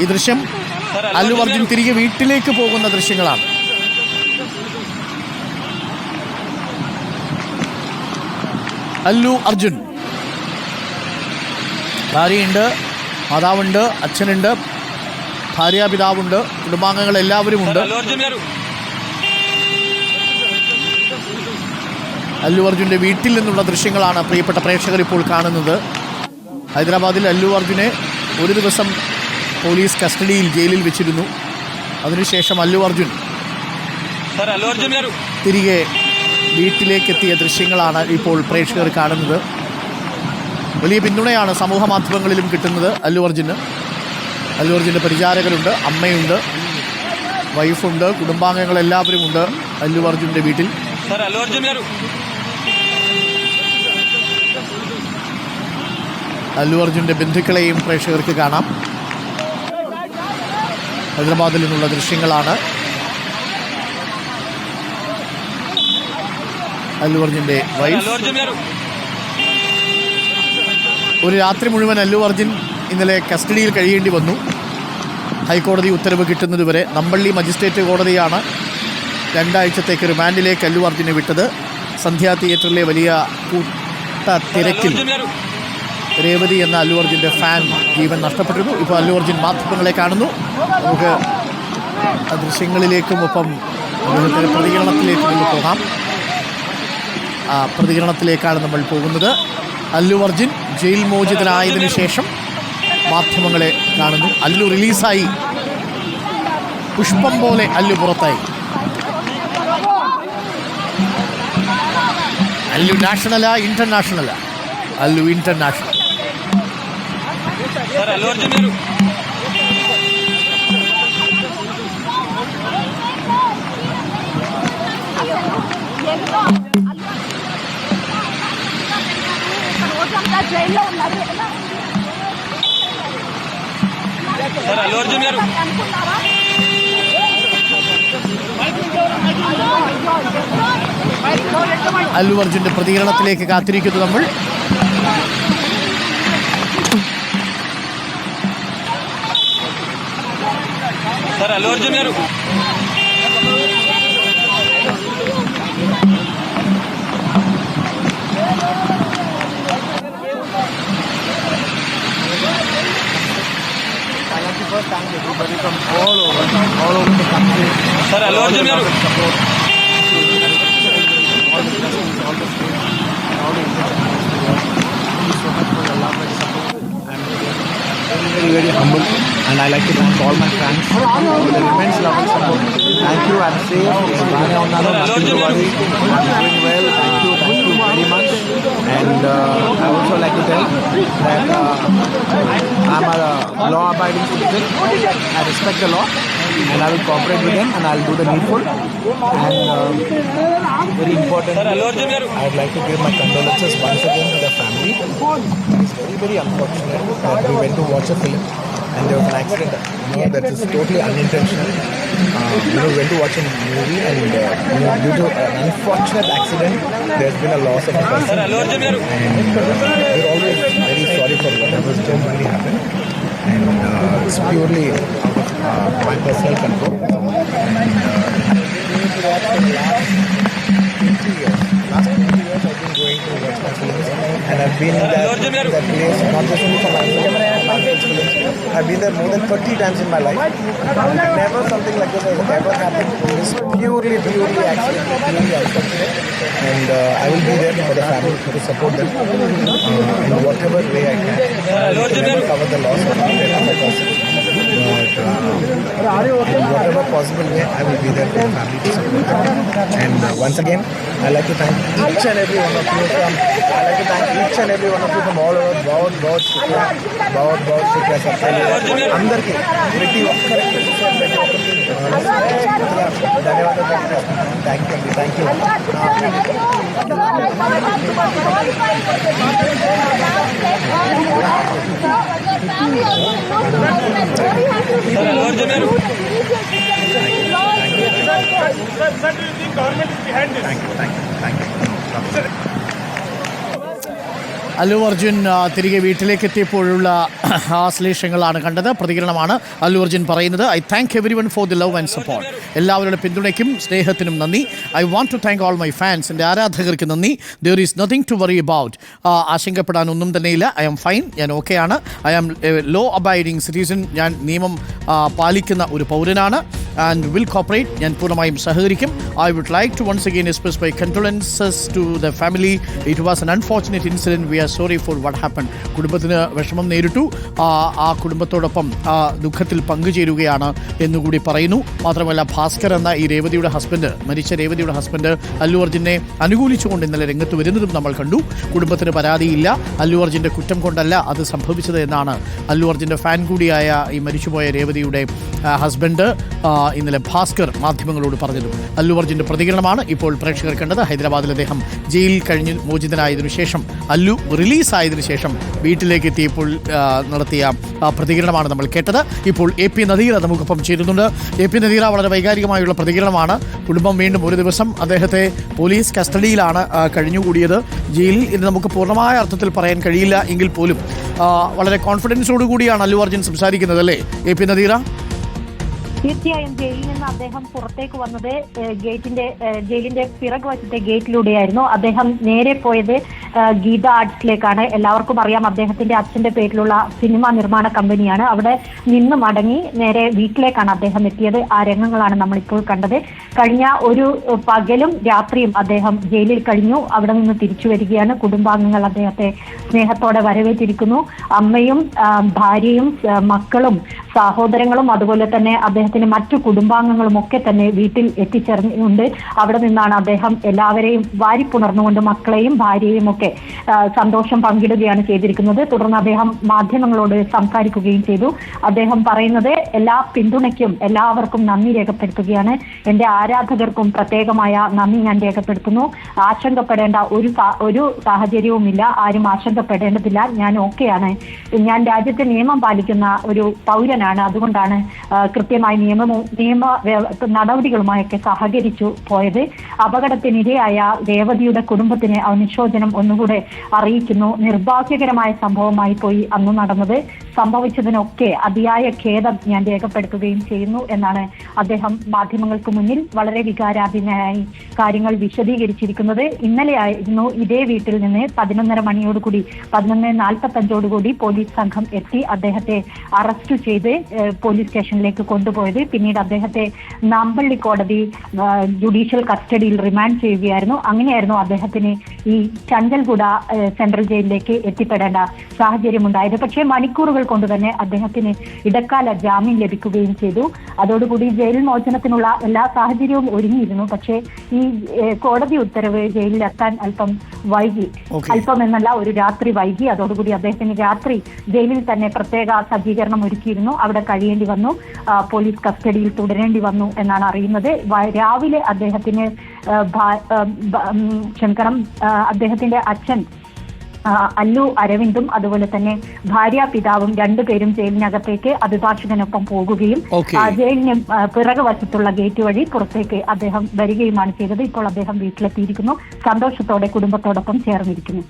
ഈ ദൃശ്യം അല്ലു അർജുൻ തിരികെ വീട്ടിലേക്ക് പോകുന്ന ദൃശ്യങ്ങളാണ്. അല്ലു അർജുൻ. ഭാര്യയുണ്ട് മാതാവുണ്ട് അച്ഛനുണ്ട് ഭാര്യ പിതാവുണ്ട് കുടുംബാംഗങ്ങൾ എല്ലാവരുമുണ്ട് അല്ലു അർജുന്റെ വീട്ടിൽ നിന്നുള്ള ദൃശ്യങ്ങളാണ് പ്രിയപ്പെട്ട പ്രേക്ഷകർ ഇപ്പോൾ കാണുന്നത്. ഹൈദരാബാദിൽ അല്ലു അർജുനെ ഒരു ദിവസം പോലീസ് കസ്റ്റഡിയിൽ ജയിലിൽ വെച്ചിരുന്നു. അതിനുശേഷം അല്ലു അർജുൻ തിരികെ വീട്ടിലേക്ക് എത്തിയ ദൃശ്യങ്ങളാണ് ഇപ്പോൾ പ്രേക്ഷകർ കാണുന്നത്. വലിയ പിന്തുണയാണ് സമൂഹ മാധ്യമങ്ങളിലും കിട്ടുന്നത് അല്ലു അർജുന്. അല്ലു അർജുന്റെ പരിചാരകരുണ്ട് അമ്മയുണ്ട് വൈഫുണ്ട് കുടുംബാംഗങ്ങളെല്ലാവരും ഉണ്ട് അല്ലു അർജുന്റെ വീട്ടിൽ. അർജുൻ അല്ലു അർജുന്റെ ബന്ധുക്കളെയും പ്രേക്ഷകർക്ക് കാണാം. ഹൈദരാബാദിൽ നിന്നുള്ള ദൃശ്യങ്ങളാണ്. അല്ലു വൈഫ് ഒരു രാത്രി മുഴുവൻ അല്ലുവർജുൻ ഇന്നലെ കസ്റ്റഡിയിൽ കഴിയേണ്ടി വന്നു. ഹൈക്കോടതി ഉത്തരവ് കിട്ടുന്നതുവരെ നമ്പള്ളി മജിസ്ട്രേറ്റ് കോടതിയാണ് രണ്ടാഴ്ചത്തേക്ക് റിമാൻഡിലേക്ക് അല്ലുവർജുനെ വിട്ടത്. സന്ധ്യാ തിയേറ്ററിലെ വലിയ കൂട്ട തിരക്കിൽ രേവതി എന്ന അല്ലു അർജുന്റെ ഫാൻ ജീവൻ നഷ്ടപ്പെട്ടിരുന്നു. ഇപ്പോൾ അല്ലു അർജുൻ മാധ്യമങ്ങളെ കാണുന്നു. നമുക്ക് ദൃശ്യങ്ങളിലേക്കും ഒപ്പം അദ്ദേഹത്തിന്റെ പ്രതികരണത്തിലേക്കും നമുക്ക് പോകാം. ആ പ്രതികരണത്തിലേക്കാണ് നമ്മൾ പോകുന്നത്. അല്ലു അർജുൻ ജയിൽ മോചിതനായതിനു ശേഷം മാധ്യമങ്ങളെ കാണുന്നു. അല്ലു റിലീസായി. പുഷ്പം പോലെ അല്ലു പുറത്തായി. അല്ലു നാഷണലാ ഇന്റർനാഷണലാ? അല്ലു ഇന്റർനാഷണൽ. జైల్లో ఉన్నారు ఎలా సార్ అల్లు అర్జున్ గారు అనుకున్నారా അല്ലു അർജുന്റെ പ്രതികരണത്തിലേക്ക് കാത്തിരിക്കുന്നു നമ്മൾ all over the country. Sir Allu Arjun garu feel very humble and I like to thank all my friends for their immense love and support. Thank you, I'm safe, it's Bhane Onnalo, nothing to I'm doing well, thank you, thank you very much. And uh, I also like to tell that uh, I'm a law-abiding citizen. I respect the law and I will cooperate with them and I'll do the needful. And uh, very important, I'd like to give my condolences once again to the family. It's very, very unfortunate that we went to watch a film and there was an accident. You that is totally unintentional you know, we went to watch a movie and uh, you know, due to an unfortunate accident, there's been a loss of a person. And uh, we're always very sorry for whatever's generally happened. And uh, it's purely uh, my personal control. And uh, last 20 years, last 20 years I've been going to watch been in that, that place, not just only for my film, for my uncle's. I've been there more than 30 times in my life. Never something like this has ever happened. It is purely, purely accidental, purely unfortunate. And uh, I will be there for the family to support them uh, in whatever way I can. I can never cover the loss of a death of a person. but whatever possible way, I will be there for family to support them. And once again, I'd like to thank each and every one of you from, I'd like to thank each and every one of you from all over, बहुत बहुत शुक्रिया बहुत बहुत शुक्रिया सबके लिए अंदर के प्रति वक्त धन्यवाद thank you thank you Allu Arjun തിരികെ വീട്ടിലേക്ക് എത്തിയപ്പോഴുള്ള ആശ്ലേഷങ്ങളാണ് കണ്ടത്. പ്രതികരണമാണ് അല്ലു അർജുൻ പറയുന്നത്. I thank everyone for the love and support എല്ലാവരുടെ പിന്തുണയ്ക്കും സ്നേഹത്തിനും നന്ദി. I want to thank all my fans എന്റെ ആരാധകർക്ക് നന്ദി. There is nothing to worry about ആശങ്കപ്പെടാനൊന്നും തന്നെയില്ല. ഐ ആം ഫൈൻ ഞാൻ ഓക്കെയാണ് I am law abiding citizen ഞാൻ നിയമം പാലിക്കുന്ന ഒരു പൗരനാണ്. ആൻഡ് വിൽ കോപ്പറേറ്റ് ഞാൻ പൂർണമായും സഹകരിക്കും. I would like to once again express my condolences to the family it was an unfortunate incident we are sorry for what happen കുടുംബത്തിന് വിഷമം നേരിട്ടു. ആ ആ കുടുംബത്തോടൊപ്പം ആ ദുഃഖത്തിൽ പങ്കുചേരുകയാണ് എന്നുകൂടി പറയുന്നു. മാത്രമല്ല ഭാസ്കർ എന്ന ഈ രേവതിയുടെ ഹസ്ബൻഡ് മരിച്ച രേവതിയുടെ ഹസ്ബൻഡ് അല്ലു അർജുനെ അനുകൂലിച്ചുകൊണ്ട് ഇന്നലെ രംഗത്ത് വരുന്നതും നമ്മൾ കണ്ടു. കുടുംബത്തിന് പരാതിയില്ല. അല്ലു അർജുന്റെ കുറ്റം കൊണ്ടല്ല അത് സംഭവിച്ചത് എന്നാണ് അല്ലു അർജുന്റെ ഫാൻ കൂടിയായ ഈ മരിച്ചുപോയ രേവതിയുടെ ഹസ്ബൻഡ് ഇന്നലെ ഭാസ്കർ മാധ്യമങ്ങളോട് പറഞ്ഞത്. അല്ലു അർജുന്റെ പ്രതികരണമാണ് ഇപ്പോൾ പ്രേക്ഷകർ കണ്ടത്. ഹൈദരാബാദിൽ അദ്ദേഹം ജയിലിൽ കഴിഞ്ഞ് മോചിതനായതിനു ശേഷം അല്ലു റിലീസായതിനു ശേഷം വീട്ടിലേക്ക് എത്തിയപ്പോൾ നടത്തിയ പ്രതികരണമാണ് നമ്മൾ കേട്ടത്. ഇപ്പോൾ എ പി നദീറ നമുക്കൊപ്പം ചേരുന്നുണ്ട്. എ പി നദീറ വളരെ വൈകാരികമായുള്ള പ്രതികരണമാണ്. കുടുംബം വീണ്ടും ഒരു ദിവസം അദ്ദേഹത്തെ പോലീസ് കസ്റ്റഡിയിലാണ് കഴിഞ്ഞുകൂടിയത്. ജയിലിൽ ഇത് നമുക്ക് പൂർണമായ അർത്ഥത്തിൽ പറയാൻ കഴിയില്ല എങ്കിൽ പോലും വളരെ കോൺഫിഡൻസോടു കൂടിയാണ് അല്ലു അർജുൻ സംസാരിക്കുന്നത് അല്ലേ? A P Nadeera? തീർച്ചയായും ജയിലിൽ നിന്ന് അദ്ദേഹം പുറത്തേക്ക് വന്നത് ഗേറ്റിന്റെ ജയിലിന്റെ പിറകു വശത്തെ ഗേറ്റിലൂടെയായിരുന്നു. അദ്ദേഹം നേരെ പോയത് ഗീത ആർട്സിലേക്കാണ്. എല്ലാവർക്കും അറിയാം അദ്ദേഹത്തിന്റെ അച്ഛന്റെ പേരിലുള്ള സിനിമ നിർമ്മാണ കമ്പനിയാണ്. അവിടെ നിന്ന് മടങ്ങി നേരെ വീട്ടിലേക്കാണ് അദ്ദേഹം എത്തിയത്. ആ രംഗങ്ങളാണ് നമ്മളിപ്പോൾ കണ്ടത്. കഴിഞ്ഞ ഒരു പകലും രാത്രിയും അദ്ദേഹം ജയിലിൽ കഴിഞ്ഞു. അവിടെ നിന്ന് തിരിച്ചു വരികയാണ്. കുടുംബാംഗങ്ങൾ അദ്ദേഹത്തെ സ്നേഹത്തോടെ വരവേറ്റിരിക്കുന്നു. അമ്മയും ഭാര്യയും മക്കളും സഹോദരങ്ങളും അതുപോലെ തന്നെ അദ്ദേഹത്തിന്റെ മറ്റു കുടുംബാംഗങ്ങളും ഒക്കെ തന്നെ വീട്ടിൽ എത്തിച്ചേർന്നുണ്ട് അവിടെ നിന്നാണ് അദ്ദേഹം എല്ലാവരെയും വാരിപ്പുണർന്നുകൊണ്ട് മക്കളെയും ഭാര്യയെയും ഒക്കെ സന്തോഷം പങ്കിടുകയാണ് ചെയ്തിരിക്കുന്നത്. തുടർന്ന് അദ്ദേഹം മാധ്യമങ്ങളോട് സംസാരിക്കുകയും ചെയ്തു. അദ്ദേഹം പറയുന്നത് എല്ലാ പിന്തുണയ്ക്കും എല്ലാവർക്കും നന്ദി രേഖപ്പെടുത്തുകയാണ്. എന്റെ ആരാധകർക്കും പ്രത്യേകമായ നന്ദി ഞാൻ രേഖപ്പെടുത്തുന്നു. ആശങ്കപ്പെടേണ്ട ഒരു ഒരു സാഹചര്യവുമില്ല. ആരും ആശങ്കപ്പെടേണ്ടതില്ല. ഞാൻ ഓക്കെയാണ്. ഞാൻ രാജ്യത്തെ നിയമം പാലിക്കുന്ന ഒരു പൗരനാണ്. അതുകൊണ്ടാണ് കൃത്യമായി നിയമ വ്യ- നടപടികളുമായൊക്കെ സഹകരിച്ചു പോയത്. അപകടത്തിനിരയായ രേവതിയുടെ കുടുംബത്തിന് അനുശോചനം ഒന്നുകൂടെ അറിയിക്കുന്നു. നിർഭാഗ്യകരമായ സംഭവമായി പോയി അന്ന് നടന്നത്. സംഭവിച്ചതിനൊക്കെ അതിയായ ഖേദം ഞാൻ രേഖപ്പെടുത്തുകയും ചെയ്യുന്നു എന്നാണ് അദ്ദേഹം മാധ്യമങ്ങൾക്ക് മുന്നിൽ വളരെ വികാരാധീനായി കാര്യങ്ങൾ വിശദീകരിച്ചിരിക്കുന്നത്. ഇന്നലെയായിരുന്നു ഇതേ വീട്ടിൽ നിന്ന് പതിനൊന്നര മണിയോടുകൂടി പതിനൊന്ന് നാൽപ്പത്തഞ്ചോടുകൂടി പോലീസ് സംഘം എത്തി അദ്ദേഹത്തെ അറസ്റ്റ് ചെയ്ത് പോലീസ് സ്റ്റേഷനിലേക്ക് കൊണ്ടുപോയത്. പിന്നീട് അദ്ദേഹത്തെ നാമ്പള്ളി കോടതി ജുഡീഷ്യൽ കസ്റ്റഡിയിൽ റിമാൻഡ് ചെയ്യുകയായിരുന്നു. അങ്ങനെയായിരുന്നു അദ്ദേഹത്തിന് ഈ ചഞ്ചൽഗുഡ സെൻട്രൽ ജയിലിലേക്ക് എത്തിപ്പെടേണ്ട സാഹചര്യമുണ്ടായത്. പക്ഷേ മണിക്കൂറുകൾ കൊണ്ട് തന്നെ അദ്ദേഹത്തിന് ഇടക്കാല ജാമ്യം ലഭിക്കുകയും ചെയ്തു. അതോടുകൂടി ജയിൽ മോചനത്തിനുള്ള എല്ലാ സാഹചര്യവും ഒരുങ്ങിയിരുന്നു. പക്ഷേ ഈ കോടതി ഉത്തരവ് ജയിലിലെത്താൻ അല്പം വൈകി. അല്പം എന്നല്ല ഒരു രാത്രി വൈകി. അതോടുകൂടി അദ്ദേഹത്തിന് രാത്രി ജയിലിൽ തന്നെ പ്രത്യേക സജ്ജീകരണം ഒരുക്കിയിരുന്നു. അവിടെ കഴിയേണ്ടി വന്നു. ആ, പോലീസ് കസ്റ്റഡിയിൽ തുടരേണ്ടി വന്നു എന്നാണ് അറിയുന്നത്. രാവിലെ അദ്ദേഹത്തിന് ക്ഷമിക്കണം അദ്ദേഹത്തിന്റെ അച്ഛൻ അല്ലു അരവിന്ദും അതുപോലെ തന്നെ ഭാര്യ പിതാവും രണ്ടുപേരും ജയിലിനകത്തേക്ക് അഭിഭാഷകനൊപ്പം പോകുകയും ജയിലിന് പിറക് വശത്തുള്ള ഗേറ്റ് വഴി പുറത്തേക്ക് അദ്ദേഹം വരികയുമാണ് ചെയ്തത്. ഇപ്പോൾ അദ്ദേഹം വീട്ടിലെത്തിയിരിക്കുന്നു. സന്തോഷത്തോടെ കുടുംബത്തോടൊപ്പം ചേർന്നിരിക്കുന്നു.